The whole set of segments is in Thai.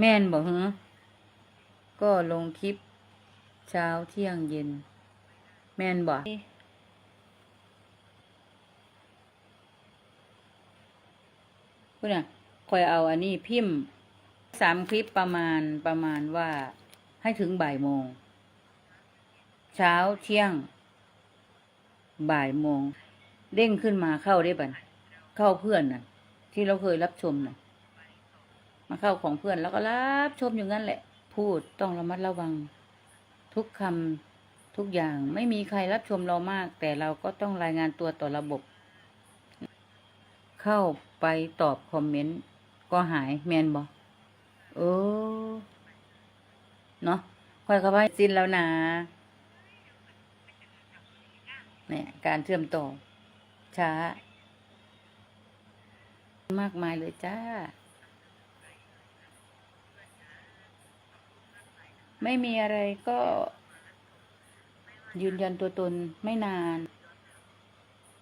แม่นบอกฮะก็ลงคลิป เช้าเที่ยงเย็น แม่นบอกคุณน่ะคอยเอาอันนี้พิมพ์สามคลิปประมาณประมาณว่าให้ถึงบ่ายโมง เช้าเที่ยง บ่ายโมง เด้งขึ้นมาเข้าได้บันเข้าเพื่อนน่ะ ที่เราเคยรับชมน่ะ มาเข้าของเพื่อนแล้วก็รับชมอยู่งั้นแหละ พูดต้องระมัดระวัง ทุกคำทุกอย่างไม่มีใครรับชมเรามาก แต่เราก็ต้องรายงานตัวต่อระบบ เข้าไปตอบคอมเมนต์ก็หายแมนบอเออเนาะค่อยเข้าไปสิ้นแล้วนะเนี่ยการเชื่อมต่อช้ามากมายเลยจ้า ไม่มีอะไรก็ยืนยันตัวตนไม่นาน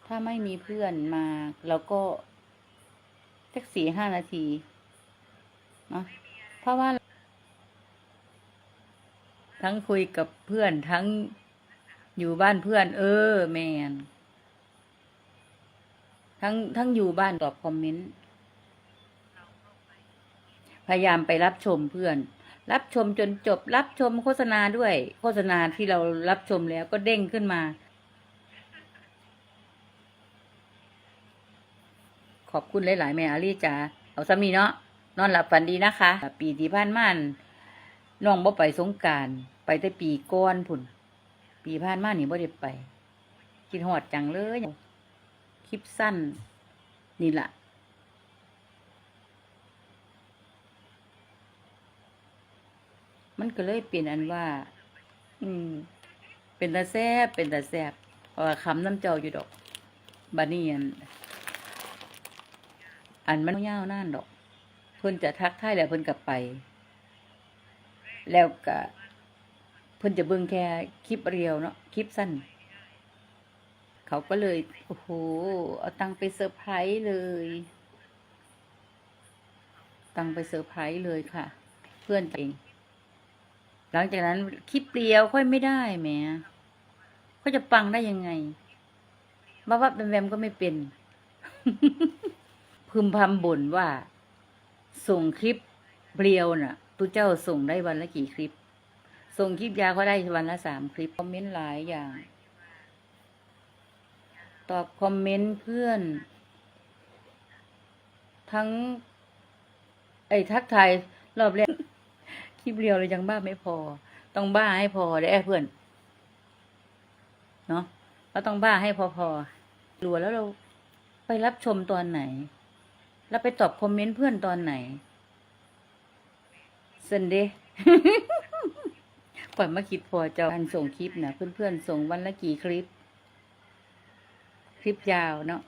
ถ้าไม่มีเพื่อนมาเราก็สักสี่ห้านาทีเนาะเพราะว่า ทั้งคุยกับเพื่อนทั้งอยู่บ้านเพื่อน เออ แมน ทั้งทั้งอยู่บ้านตอบคอมเมนต์ พยายามไปรับชมเพื่อน รับชมจนจบ รับชมโฆษณาด้วย โฆษณาที่เรารับชมแล้วก็เด้งขึ้นมา ขอบคุณหลาย ๆ แม่อาลีจ๋าเอาสามีเนาะนอนหลับฝันดีนะคะ ปีที่ผ่านมาน้องบ่ไปสงการไปแต่ปีก้อนพุ่น ปีผ่านมานี่บ่ได้ไปคิดหอดจังเลย คลิปสั้น นี่แหละ มันก็เลยเป็นอันว่า อืม เป็นตาแซบเป็นตาแซบเพราะว่าคำน้ำเจ้าอยู่ดอกบานี้อันอันมันยาวนานดอก เพิ่นจะทักทายแล้วเพิ่นกลับไป แล้วก็เพิ่นจะเบิ่งแค่คลิปเรียวเนาะคลิปสั้น เขาก็เลย โอ้โห เอาตังไปเซอร์ไพรส์เลย ตังไปเซอร์ไพรส์เลยค่ะ เพื่อนเอง หลังจากนั้นคลิปเปรียวค่อยไม่ได้แหมเขาจะปังได้ยังไงบ้าว่าแวมก็ไม่เป็น พึมพำบ่นว่า ส่งคลิปเปรียวน่ะตุเจ้าส่งได้วันละกี่คลิป ส่งคลิปยาวก็ได้วันละสามคลิปคอมเมนต์หลายอย่าง ตอบคอมเมนต์เพื่อน ทั้ง ไอ้ทักทายรอบแรก คลิปเรียวเลยยังบ้าไม่พอ ต้องบ้าให้พอได้เพื่อน เนาะเราต้องบ้าให้พอพอรัวแล้วเราไปรับชมตอนไหน แล้วไปตอบคอมเมนต์เพื่อนตอนไหนเซนเดก่อนมาคิดพอจะการส่งคลิปนะเพื่อนๆส่งวันละกี่คลิป คลิปยาวเนาะ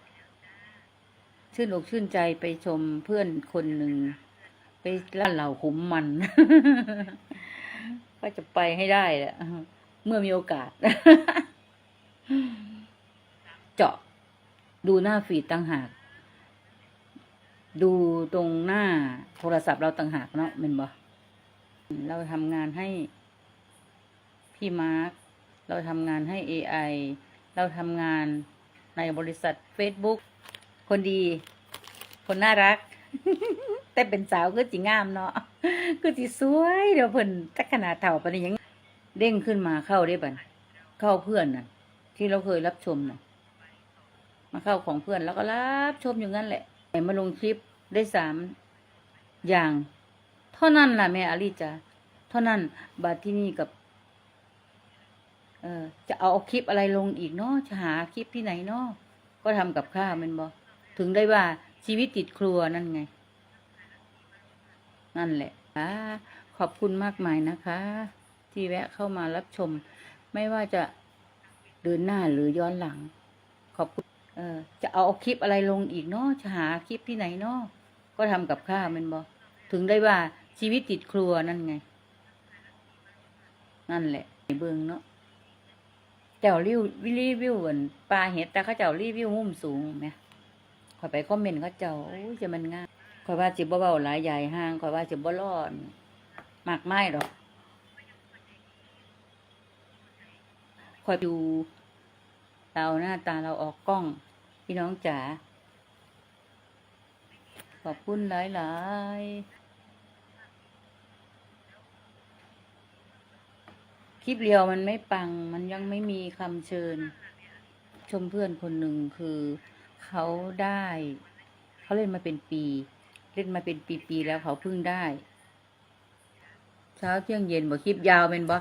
ชื่นอกชื่นใจไปชมเพื่อนคนหนึ่ง ไปล่าเหล่าขุมมัน ก็จะไปให้ได้แหละเมื่อมีโอกาส เจาะดูหน้าฟีดต่างหาก ดูตรงหน้าโทรศัพท์เราต่างหากเนาะแมันบ่เราทำงานให้พี่มาร์คเราทำงานให้ AI เราทำงานในบริษัท Facebook คนดี คนน่ารัก แต่เป็นสาวก็จิงามเนาะก็จิสวยเดี๋ยวเพิ่นแต่ขนาดเท่าปานนี้ยังเด้งขึ้นมาเข้าได้บันเข้าเพื่อนน่ะ ที่เราเคยรับชมน่ะ มาเข้าของเพื่อนแล้วก็รับชมอยู่งั้นแหละแต่มาลงคลิปได้สามอย่าง เท่านั้นล่ะแม่อาลีจ้ะเท่านั้นบัดที่นี่กับ เออจะเอาคลิปอะไรลงอีกเนาะจะหาคลิปที่ไหนเนาะก็ทำกับข้าวมันบอถึงได้ว่า ชีวิตติดครัวนั่นไง นั่นแหละอ่าขอบคุณมากมายนะคะ ที่แวะเข้ามารับชม ไม่ว่าจะเดินหน้าหรือย้อนหลัง ขอบคุณเออจะเอาคลิปอะไรลงอีกเนาะจะหาคลิปที่ไหนเนาะก็ทำกับข้าวมันบอถึงได้ว่าชีวิตติดครัวนั่นไง นั่นแหละเบิงเนาะเจ้ารีวิวรีวิวเหมือนปลาเห็ดแต่เขาเจ้ารีวิวมุมสูงไหม อยไปคอมเมนต์เขาเจ้าโอ้ยจะมันง่ายข่อยว่าสิบ่เว้าหลายใหญ่ห้างข่อยว่าสิบ่ร้อนมากไมายดอกข่อยดูเราหน้าตาเราออกกล้อง พี่น้องจ๋าขอบคุณหลายๆคลิปเรียวมันไม่ปังมันยังไม่มีคำเชิญ ชมเพื่อนคนหนึ่งคือ เขาได้ เขาเล่นมาเป็นปี เล่นมาเป็นปีๆแล้วเขาพิ่งได้ เช้าเที่ยงเย็นบ่คลิปยาวเป็นบ่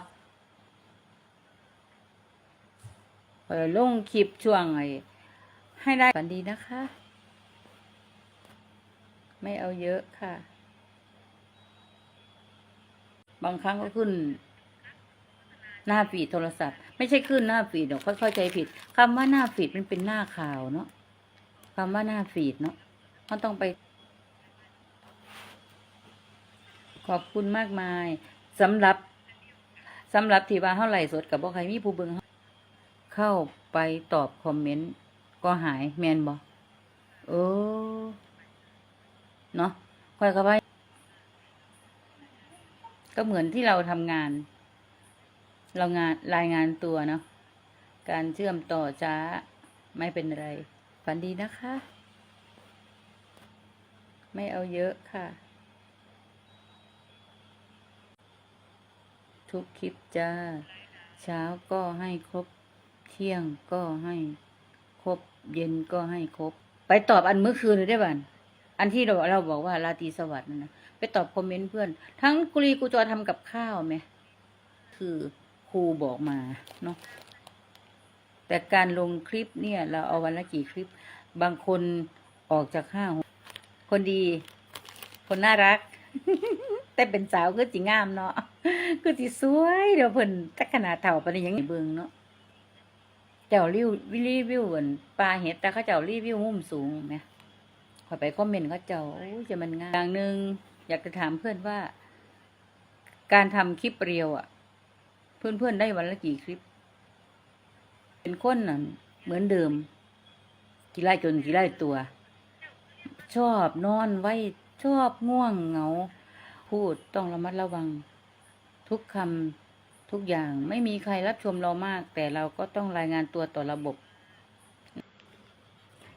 เออลงคลิปช่วงไอ้ให้ได้ฝันดีนะคะ ไม่เอาเยอะค่ะ บางครั้งก็ขึ้น หน้าฟีดโทรศัพท์ ไม่ใช่ขึ้นหน้าฟีดหรอกเข้าใจผิดคำว่าหน้าฟีดมันเป็นหน้าข่าวเนาะ คำว่าหน้าฟีดเนาะมันต้องไป ขอบคุณมากมายสำหรับสำหรับที่ว่าเท่าไหร่สดกับบ่ใครมีผู้เบิงเราเข้าไปตอบคอมเมนต์ก็หายแมนบ่เออเนาะค่อยเข้าไปก็เหมือนที่เราทำงาน เรางานรายงานตัวเนาะการเชื่อมต่อช้าไม่เป็นไร ฝันดีนะคะ ไม่เอาเยอะค่ะ ทุกคลิปจ้า เช้าก็ให้ครบ เที่ยงก็ให้ครบ เย็นก็ให้ครบ ไปตอบอันเมื่อคืนเลยได้บ้านอันที่เราเราบอกว่าราตรีสวัสดิ์นั่นนะไปตอบคอมเมนต์เพื่อน ทั้งกุลีกูจอทำกับข้าวไหม คือครูบอกมาเนาะ แต่การลงคลิปเนี่ย เราเอาวันละกี่คลิป บางคนออกจากห้าคนดี คนน่ารัก แต่เป็นสาวก็จิงามเนาะก็จิสวยเดี๋ยวเพิ่นจักขนาดเท่าปานยังเบิ่งเนาะเจ้ารีวิรีวิวอันปลาเห็ดแต่เขาเจ้ารีวิวมุมสูงไหมขอยไปคอมเมนต์เขาเจ้าโอ้จะมันงามอย่างหนึ่งอยากจะถามเพื่อนว่า การทำคลิปเรียวอะเพื่อนเพื่อนๆได้วันละกี่คลิป เป็นคนน่ะเหมือนเดิมกี่ไร่จนกี่ไร่ตัว ชอบนอนไว้ชอบง่วงเหงา พูดต้องระมัดระวัง ทุกคำทุกอย่างไม่มีใครรับชมเรามาก แต่เราก็ต้องรายงานตัวต่อระบบ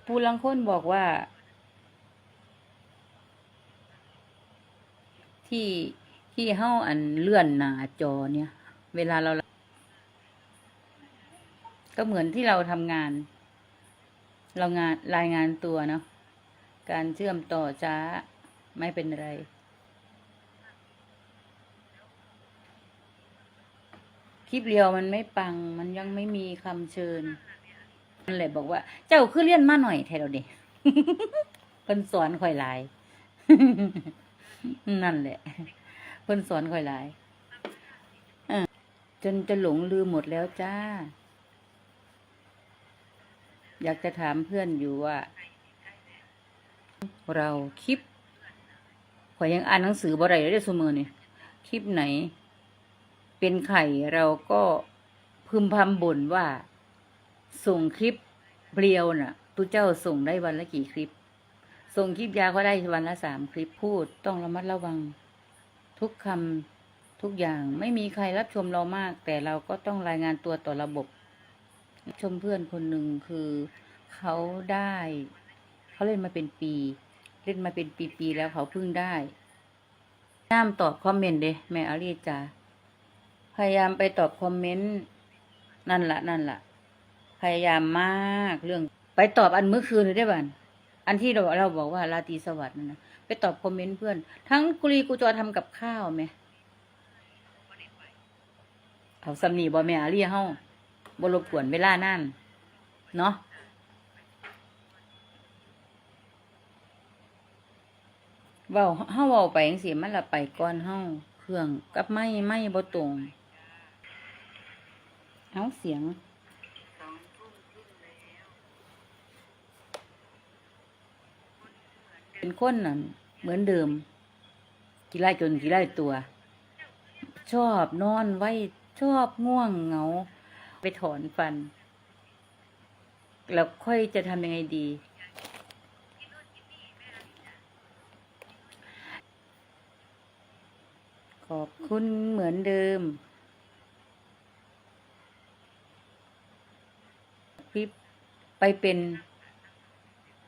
ผู้ลังคนบอกว่า ที่ที่เฮ้าอันเลื่อนหน้าจอเนี่ย เวลาเรา ก็เหมือนที่เราทำงาน เรางานรายงานตัวเนาะการเชื่อมต่อช้าไม่เป็นไร คลิปเรียวมันไม่ปัง มันยังไม่มีคำเชิญนั่นแหละบอกว่า เจ้าคือเลี่ยนมาหน่อยแทนเราเด็เพิ่นสอนข่อยหลาย นั่นแหละเพิ่นสอนข่อยหลายจนจะหลงลืมหมดแล้วจ้า อยากจะถามเพื่อนอยู่ว่า เราคลิปข่อยยังอ่านหนังสือบ่ได้เลยด้อซุมือนี่คลิปไหน เป็นไข่เราก็พึมพำบ่นว่า ส่งคลิปเรียวน่ะตุเจ้าส่งได้วันละกี่คลิป ส่งคลิปยาวก็ได้วันละสามคลิปพูดต้องระมัดระวัง ทุกคำทุกอย่างไม่มีใครรับชมเรามาก แต่เราก็ต้องรายงานตัวต่อระบบ ชมเพื่อนคนหนึ่งคือเขาได้เขาเล่นมาเป็นปี เล่นมาเป็นปีๆแล้วเขาเพิ่งได้น้ามตอบคอมเมนต์เด้แม่อารีจ้าพยายามไปตอบคอมเมนต์นั่นละนั่นละพยายามมากเรื่อง ไปตอบอันเมื่อคืนได้บ้านอันที่เราเราบอกว่าราตรีสวัสดิ์นะไปตอบคอมเมนต์เพื่อน ทั้งกุลีกูจอทำกับข้าวไหมเอาสำนีบอแม่อารีเฮา บรบกวนเวลานั่นเนาะเว้าเฮาเว้าไปจังซี่มันละไปก่อนเฮาเครื่องกับไม้ไม้บ่ตรงเอาเสียงเป็นคนนั่นเหมือนเดิมกี่ไร่จนกี่ไร่ตัว ชอบนอนไว้ชอบง่วงเหงา ไปถอนฟัน แล้วค่อยจะทำยังไงดี ขอบคุณเหมือนเดิม คลิปไปเป็น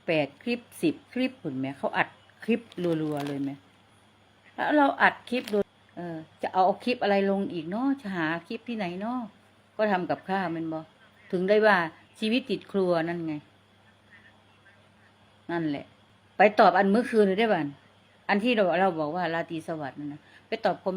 แปดคลิปสิบคลิปผุนไหมเขาอัดคลิปรัวๆเลยไหมแล้วเราอัดคลิปโดยเออจะเอาคลิปอะไรลงอีกเนาะจะหาคลิปที่ไหนเนาะ ก็ทำกับข้าวมันบอถึงได้ว่าชีวิตติดครัวนั่นไง นั่นแหละ ไปตอบอันเมื่อคืนได้บ้านอันที่เราเราบอกว่าราตรีสวัสดิ์นั่นนะไปตอบคม